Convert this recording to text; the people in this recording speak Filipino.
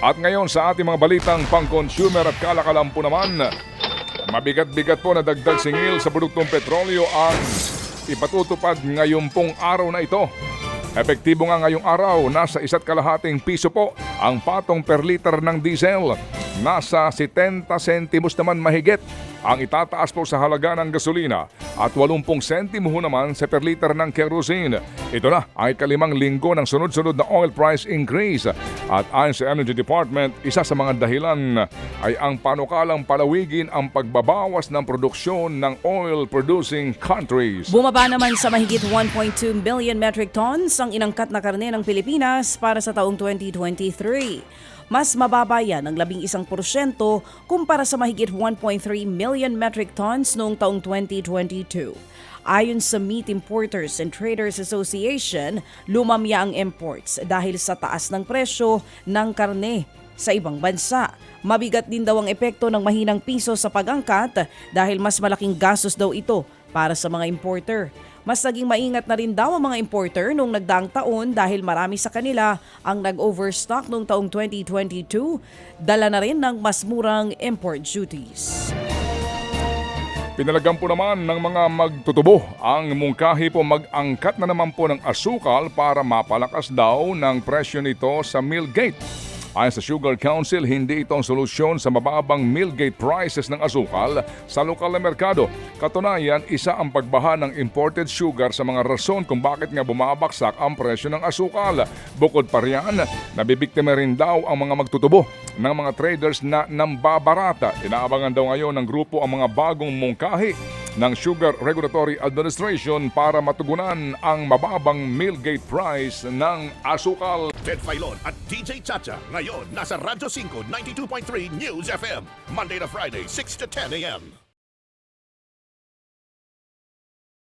At ngayon sa ating mga balitang pang-consumer at kalakalampo naman, mabigat-bigat po na dagdag singil sa produktong petrolyo ang ipatutupad ngayon pong araw na ito. Epektibo nga ngayong araw, nasa isa't kalahating piso po ang patong per liter ng diesel. Nasa 70 sentimos naman mahigit ang itataas po sa halaga ng gasolina at 80 sentimo naman sa per liter ng kerosene. Ito na ang ikalimang linggo ng sunod-sunod na oil price increase. At ayon sa Energy Department, isa sa mga dahilan ay ang panukalang palawigin ang pagbabawas ng produksyon ng oil-producing countries. Bumaba naman sa mahigit 1.2 million metric tons ang inangkat na karne ng Pilipinas para sa taong 2023. Mas mababa yan ng 11% kumpara sa mahigit 1.3 million metric tons noong taong 2022. Ayon sa Meat Importers and Traders Association, lumamya ang imports dahil sa taas ng presyo ng karne sa ibang bansa. Mabigat din daw ang epekto ng mahinang piso sa pag-angkat dahil mas malaking gastos daw ito para sa mga importer. Mas naging maingat na rin daw ang mga importer nung nagdaang taon dahil marami sa kanila ang nag-overstock noong taong 2022, dala na rin ng mas murang import duties. Pinalagam po naman ng mga magtutubo ang mungkahi po mag-angkat na naman po ng asukal para mapalakas daw ng presyo nito sa mill gate. Ayon sa Sugar Council, hindi ito ang solusyon sa mababang mill gate prices ng asukal sa lokal na merkado. Katunayan, isa ang pagbaha ng imported sugar sa mga rason kung bakit nga bumabaksak ang presyo ng asukal. Bukod pa riyan, nabibiktima rin daw ang mga magtutubo ng mga traders na nambabarata. Inaabangan daw ngayon ng grupo ang mga bagong mungkahi ng Sugar Regulatory Administration para matugunan ang mababang mill gate price ng asukal. Ted Filon at DJ Chacha. Ngayon, nasa Radyo 5, 92.3 News FM. Monday to Friday, 6 to 10 a.m.